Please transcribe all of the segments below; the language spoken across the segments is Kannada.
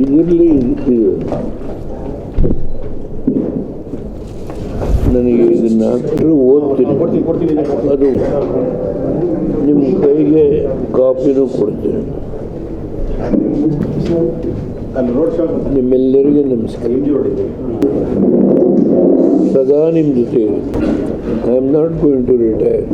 ಇದರಲ್ಲಿ ಇದು. ನನಗೆ ಇದನ್ನ ಓದ್ತೀನಿ. ಅದು ನಿಮ್ಮ ಕೈಗೆ ಕಾಪಿನೂ ಕೊಡ್ತೀನಿ. ನಿಮ್ಮೆಲ್ಲರಿಗೂ ನಮಸ್ಕಾರ. ಸದಾ ನಿಮ್ಮ ಜೊತೆ I am not going to retire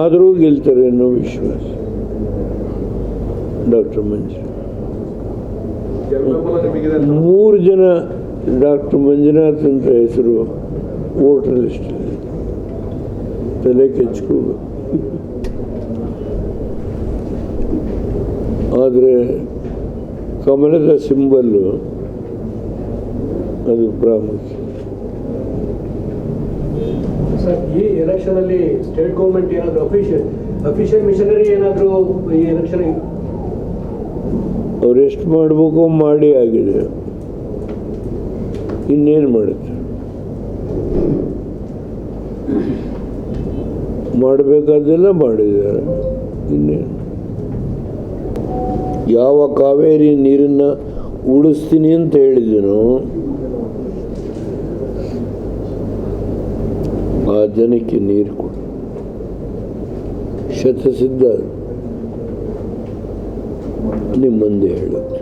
ಆದರೂ ಗೆಲ್ತಾರೆ ಅನ್ನೋ ವಿಶ್ವಾಸ. ಡಾಕ್ಟರ್ ಮಂಜುನಾಥ್. ಮೂರು ಜನ ಡಾಕ್ಟರ್ ಮಂಜುನಾಥ್ ಅಂತ ಹೆಸರು ವೋಟರ್ ಲಿಸ್ಟಲ್ಲಿ ತಲೆ ಕೆಚ್ಕೋಬೇಕು. ಆದರೆ ಕಮಲದ ಸಿಂಬಲ್ಲು ಅದು ಪ್ರಾಮುಖ್ಯ. ಈ ಎಲೆಕ್ಷನ್ ಅಲ್ಲಿ ಸ್ಟೇಟ್ ಗೌರ್ಮೆಂಟ್ ಏನಾದ್ರು ಅಫಿಷಿಯಲ್ ಅಫಿಷಿಯಲ್ ಮಿಷನರಿ ಏನಾದರೂ ಈ ಎಲೆಕ್ಷನ್ ಅವ್ರು ಎಷ್ಟು ಮಾಡಬೇಕು, ಮಾಡಿ ಆಗಿದೆ. ಇನ್ನೇನು ಮಾಡುತ್ತೆ? ಮಾಡಬೇಕಾದ್ದೆಲ್ಲ ಮಾಡಿದ್ದಾರೆ. ಇನ್ನೇನು? ಯಾವ ಕಾವೇರಿ ನೀರನ್ನು ಉಳಿಸ್ತೀನಿ ಅಂತ ಹೇಳಿದನು ಜನಕ್ಕೆ ನೀರು ಕೊಡು. ಶತಸಿದ್ಧ ನಿಮ್ಮಂದೆ ನಿಮ್ಮ ಮುಂದೆ ಹೇಳುತ್ತೆ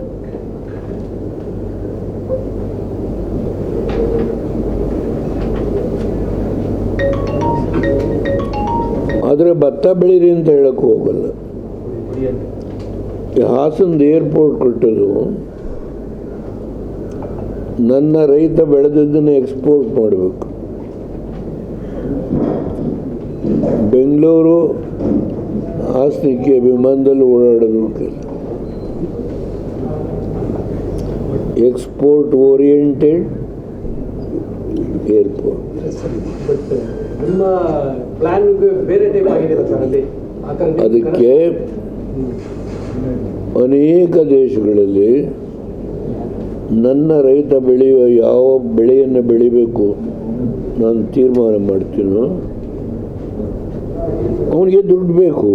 ಆದರೆ ಭತ್ತ ಬೆಳೀರಿ ಅಂತ ಹೇಳಕ್ಕೆ ಹೋಗಲ್ಲ. ಹಾಸನದ ಏರ್ಪೋರ್ಟ್ ಕೊಟ್ಟದು ನನ್ನ ರೈತ ಬೆಳೆದದ್ದನ್ನು ಎಕ್ಸ್ಪೋರ್ಟ್ ಮಾಡಬೇಕು. ಬೆಂಗಳೂರು ಹಾಸನಕ್ಕೆ ವಿಮಾನದಲ್ಲಿ ಓಡಾಡೋದಕ್ಕೆ. ಎಕ್ಸ್ಪೋರ್ಟ್ ಓರಿಯೆಂಟೆಡ್ ಏರ್ಪೋರ್ಟ್ ಅದಕ್ಕೆ ಅನೇಕ ದೇಶಗಳಲ್ಲಿ ನನ್ನ ರೈತ ಬೆಳೆಯುವ ಯಾವ ಬೆಳೆಯನ್ನು ಬೆಳಿಬೇಕು ನಾನು ತೀರ್ಮಾನ ಮಾಡ್ತೀನೋ. ಅವನಿಗೆ ದುಡ್ಡು ಬೇಕು.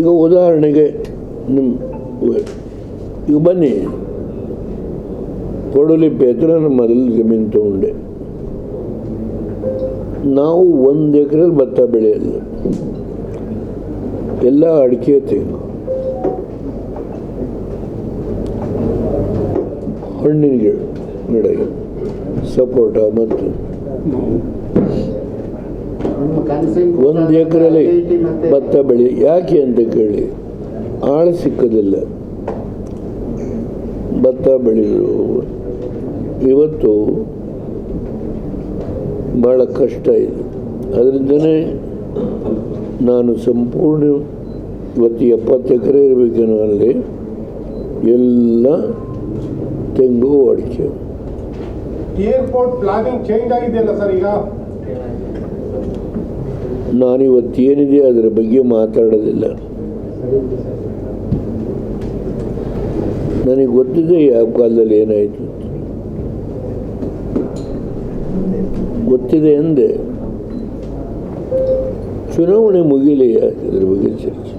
ಈಗ ಉದಾಹರಣೆಗೆ ನಿಮ್ಮ ಈಗ ಬನ್ನಿ. ಕೊಡಲಿಪ್ಪೆ ಹತ್ರ ನಮ್ಮ ಮೊದಲು ಜಮೀನು ತಗೊಂಡೆ. ನಾವು ಒಂದು ಎಕರೆ ಭತ್ತ ಬೆಳೆಯಲ್ಲ. ಎಲ್ಲ ಅಡಿಕೆ ತೆಂಗು ಹಣ್ಣಿನ ಗಿಡ. ಗಿಡ ಸಪೋಟ ಮತ್ತು ಒಂದು ಎಕರೆಲಿ ಭತ್ತ ಬೆಳೆ. ಯಾಕೆ ಅಂತ ಕೇಳಿ, ಆಳು ಸಿಕ್ಕದಿಲ್ಲ. ಭತ್ತ ಬೆಳೆಯಲು ಇವತ್ತು ಭಾಳ ಕಷ್ಟ ಇದೆ. ಅದರಿಂದನೇ ನಾನು ಸಂಪೂರ್ಣ ಇವತ್ತು ಎಪ್ಪತ್ತು ಎಕರೆ ಇರಬೇಕೇನೋ ಅಲ್ಲಿ ಎಲ್ಲ ತೆಂಗು ಅಡಿಕೆ ಏರ್ಪೋರ್ಟ್ ಪ್ಲಾನಿಂಗ್ ಚೇಂಜ್ ಆಗಿದೆಯಲ್ಲ ಸರ್ ಈಗ? ನಾನಿವತ್ತೇನಿದೆ ಅದರ ಬಗ್ಗೆ ಮಾತಾಡೋದಿಲ್ಲ. ನನಗೆ ಗೊತ್ತಿದೆ ಯಾವ ಕಾಲದಲ್ಲಿ ಏನಾಯಿತು ಗೊತ್ತಿದೆ ಎಂದೆ? ಚುನಾವಣೆ ಮುಗಿಲಿ ಯಾಕೆ ಅದ್ರ ಬಗ್ಗೆ ಚರ್ಚೆ.